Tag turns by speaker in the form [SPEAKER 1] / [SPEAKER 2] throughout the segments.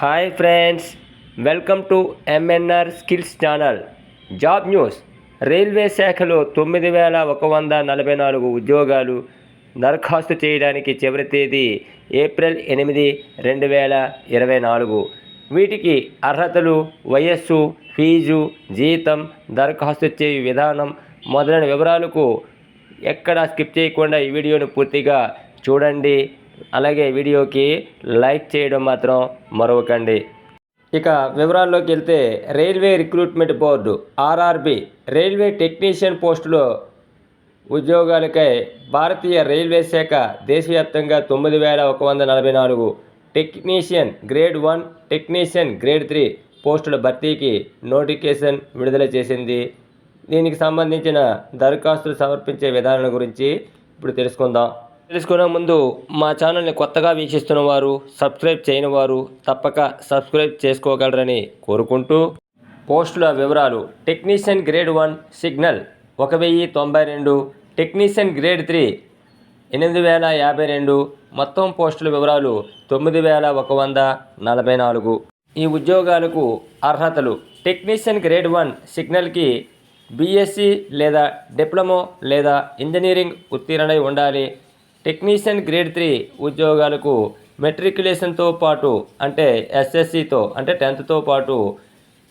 [SPEAKER 1] Hi friends welcome to MNR skills channel job news railway శాఖలో తొమ్మిది వేల ఒక వంద నలభై నాలుగు ఉద్యోగాలు దరఖాస్తు చేయడానికి చివరి తేదీ ఏప్రిల్ ఎనిమిది రెండు వేల ఇరవై నాలుగు. వీటికి అర్హతలు వయస్సు ఫీజు జీతం దరఖాస్తు చేయు విధానం మొదలైన వివరాలకు ఎక్కడ స్కిప్ చేయకుండా ఈ వీడియోను పూర్తిగా చూడండి. అలాగే వీడియోకి లైక్ చేయడం మాత్రం మరవకండి. ఇక వివరాల్లోకి వెళ్తే railway recruitment board RRB. Railway technician పోస్టులో ఉద్యోగాలకై భారతీయ రైల్వే శాఖ దేశవ్యాప్తంగా తొమ్మిది వేల ఒక వంద నలభై నాలుగు technician grade one technician grade three పోస్టుల భర్తీకి నోటిఫికేషన్ విడుదల చేసింది. దీనికి సంబంధించిన దరఖాస్తులు సమర్పించే విధానం గురించి ఇప్పుడు తెలుసుకుందాం. తెలుసుకునే ముందు మా ఛానల్ని కొత్తగా వీక్షిస్తున్న వారు సబ్స్క్రైబ్ చేయని వారు తప్పక సబ్స్క్రైబ్ చేసుకోగలరని కోరుకుంటూ పోస్టుల వివరాలు టెక్నీషియన్ గ్రేడ్ వన్ సిగ్నల్ ఒక వెయ్యి తొంభై రెండు టెక్నీషియన్ గ్రేడ్ త్రీ ఎనిమిది వేల యాభై రెండు మొత్తం పోస్టుల వివరాలు తొమ్మిది వేల ఒక వంద నలభై నాలుగు. ఈ ఉద్యోగాలకు అర్హతలు టెక్నీషియన్ గ్రేడ్ వన్ సిగ్నల్కి బీఎస్సీ లేదా డిప్లొమో లేదా ఇంజనీరింగ్ ఉత్తీర్ణై ఉండాలి. టెక్నీషియన్ గ్రేడ్ త్రీ ఉద్యోగాలకు మెట్రికులేషన్తో పాటు అంటే ఎస్ఎస్సితో అంటే టెన్త్తో పాటు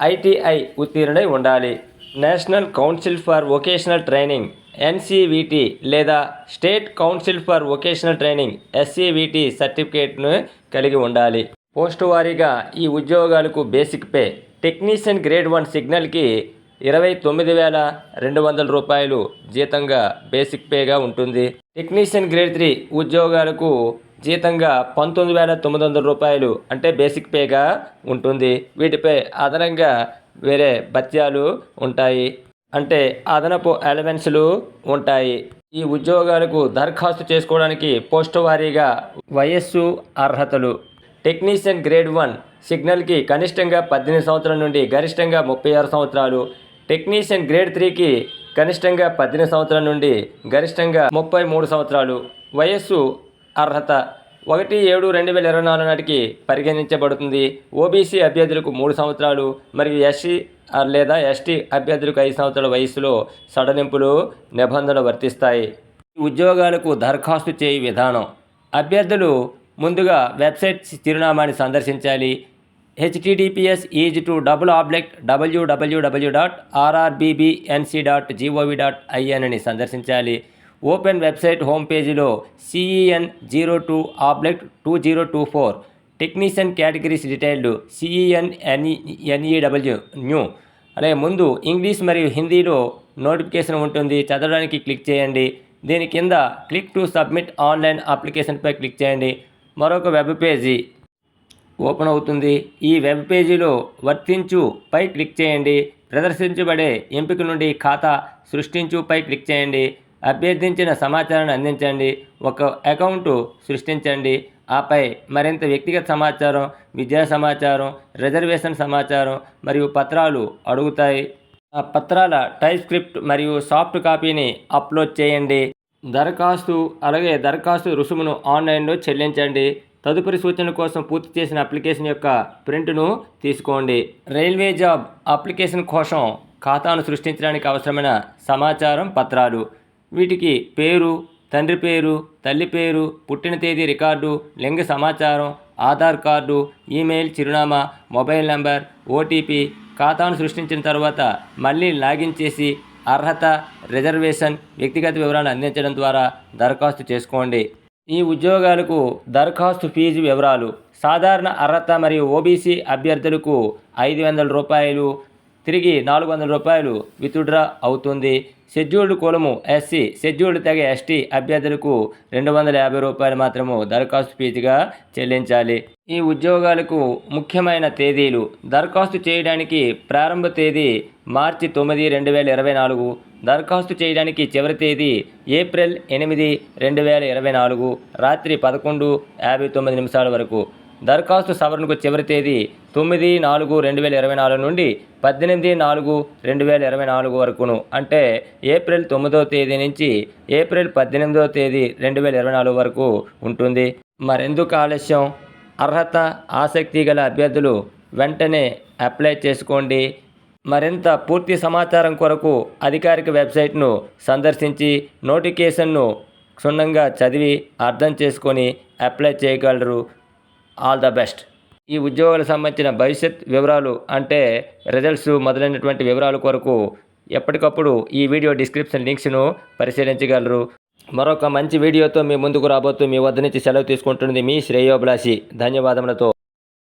[SPEAKER 1] ఐటీఐ ఉత్తీర్ణై ఉండాలి. National council for vocational training NCVT లేదా state council for vocational training SCVT సర్టిఫికేట్ను కలిగి ఉండాలి. పోస్టు వారీగా ఈ ఉద్యోగాలకు basic pay. Technician grade one సిగ్నల్కి ఇరవై తొమ్మిది వేల రెండు వందల రూపాయలు జీతంగా బేసిక్ పేగా ఉంటుంది. టెక్నీషియన్ గ్రేడ్ త్రీ ఉద్యోగాలకు జీతంగా పంతొమ్మిది వేల తొమ్మిది వందల రూపాయలు అంటే బేసిక్ పేగా ఉంటుంది. వీటిపై అదనంగా వేరే భత్యాలు ఉంటాయి. అంటే అదనపు అలవెన్స్లు ఉంటాయి. ఈ ఉద్యోగాలకు దరఖాస్తు చేసుకోవడానికి పోస్టు వారీగా వయస్సు అర్హతలు. టెక్నీషియన్ గ్రేడ్ వన్ సిగ్నల్కి కనిష్టంగా పద్దెనిమిది సంవత్సరాల నుండి గరిష్టంగా ముప్పై ఆరు సంవత్సరాలు. టెక్నీషియన్ గ్రేడ్ త్రీకి కనిష్టంగా పద్దెనిమిది సంవత్సరాల నుండి గరిష్టంగా ముప్పై మూడు సంవత్సరాలు. వయస్సు అర్హత ఒకటి ఏడు రెండు వేల ఇరవై నాలుగు నాటికి పరిగణించబడుతుంది. ఓబీసీ అభ్యర్థులకు మూడు సంవత్సరాలు మరియు ఎస్సీ లేదా ఎస్టీ అభ్యర్థులకు ఐదు సంవత్సరాల వయసులో సడలింపులు నిబంధనలు వర్తిస్తాయి. ఉద్యోగాలకు దరఖాస్తు చేయి విధానం. అభ్యర్థులు ముందుగా వెబ్సైట్ చిరునామాని సందర్శించాలి. HTTPS is to double oblique WWW dot RRBBNC dot GOV dot ఐఎన్ని సందర్శించాలి. ఓపెన్ వెబ్సైట్ హోమ్ పేజీలో CEN zero two oblique two zero two four technician categories detailed CEN NE NEW new అలాగే ముందు ఇంగ్లీష్ మరియు హిందీలో notification ఉంటుంది. చదవడానికి click చేయండి. దీని కింద క్లిక్ టు సబ్మిట్ ఆన్లైన్ అప్లికేషన్పై క్లిక్ చేయండి. మరొక వెబ్ పేజీ ఓపెన్ అవుతుంది. ఈ వెబ్ పేజీలో వర్తించు పై క్లిక్ చేయండి. ప్రదర్శించబడే ఎంపిక నుండి ఖాతా సృష్టించు పై క్లిక్ చేయండి. అభ్యర్థించిన సమాచారాన్ని అందించండి. ఒక అకౌంటు సృష్టించండి. ఆపై మరింత వ్యక్తిగత సమాచారం విద్యా సమాచారం రిజర్వేషన్ సమాచారం మరియు పత్రాలు అడుగుతాయి. ఆ పత్రాల టైప్ స్క్రిప్ట్ మరియు సాఫ్ట్ కాపీని అప్లోడ్ చేయండి. దరఖాస్తు అలాగే దరఖాస్తు రుసుమును ఆన్లైన్లో చెల్లించండి. తదుపరి సూచన కోసం పూర్తి చేసిన అప్లికేషన్ యొక్క ప్రింట్ను తీసుకోండి. రైల్వే జాబ్ అప్లికేషన్ కోసం ఖాతాను సృష్టించడానికి అవసరమైన సమాచారం పత్రాలు. వీటికి పేరు తండ్రి పేరు తల్లి పేరు పుట్టిన తేదీ రికార్డు లింగ సమాచారం ఆధార్ కార్డు ఈమెయిల్ చిరునామా మొబైల్ నంబర్ ఓటీపీ ఖాతాను సృష్టించిన తర్వాత మళ్ళీ లాగిన్ చేసి అర్హత రిజర్వేషన్ వ్యక్తిగత వివరాలు అందించడం ద్వారా దరఖాస్తు చేసుకోండి. ఈ ఉద్యోగాలకు దరఖాస్తు ఫీజు వివరాలు సాధారణ అర్హత మరియు ఓబీసీ అభ్యర్థులకు ఐదు వందల రూపాయలు తిరిగి నాలుగు వందల రూపాయలు విత్డ్రా అవుతుంది. షెడ్యూల్డ్ కులము ఎస్సీ షెడ్యూల్డ్ తెగ ఎస్టీ అభ్యర్థులకు రెండు వందల యాభై రూపాయలు మాత్రము దరఖాస్తు ఫీజుగా చెల్లించాలి. ఈ ఉద్యోగాలకు ముఖ్యమైన తేదీలు దరఖాస్తు చేయడానికి ప్రారంభ తేదీ మార్చి తొమ్మిది రెండు వేల ఇరవై నాలుగు. దరఖాస్తు చేయడానికి చివరి తేదీ ఏప్రిల్ ఎనిమిది రెండు వేల ఇరవై నాలుగు రాత్రి పదకొండు యాభై తొమ్మిది నిమిషాల వరకు. దరఖాస్తు సవరణకు చివరి తేదీ తొమ్మిది నాలుగు రెండు వేల ఇరవై నాలుగు నుండి పద్దెనిమిది నాలుగు రెండు వేల ఇరవై నాలుగు వరకును. అంటే ఏప్రిల్ తొమ్మిదో తేదీ నుంచి ఏప్రిల్ పద్దెనిమిదో తేదీ రెండు వేల ఇరవై నాలుగు వరకు ఉంటుంది. మరెందుకు ఆలస్యం? అర్హత ఆసక్తి గల అభ్యర్థులు వెంటనే అప్లై చేసుకోండి. మరింత పూర్తి సమాచారం కొరకు అధికారిక వెబ్సైట్ను సందర్శించి నోటిఫికేషన్ను క్షుణ్ణంగా చదివి అర్థం చేసుకొని అప్లై చేయగలరు. All the best. ఈ ఉద్యోగాలకు సంబంధించిన భవిష్యత్ వివరాలు అంటే రిజల్ట్స్ మొదలైనటువంటి వివరాల కొరకు ఎప్పటికప్పుడు ఈ వీడియో డిస్క్రిప్షన్ లింక్స్ను పరిశీలించగలరు. మరొక మంచి వీడియోతో మీ ముందుకు రాబోతూ మీ వద్ద నుంచి సెలవు తీసుకుంటున్నది మీ శ్రేయోభిలాషి. ధన్యవాదములతో.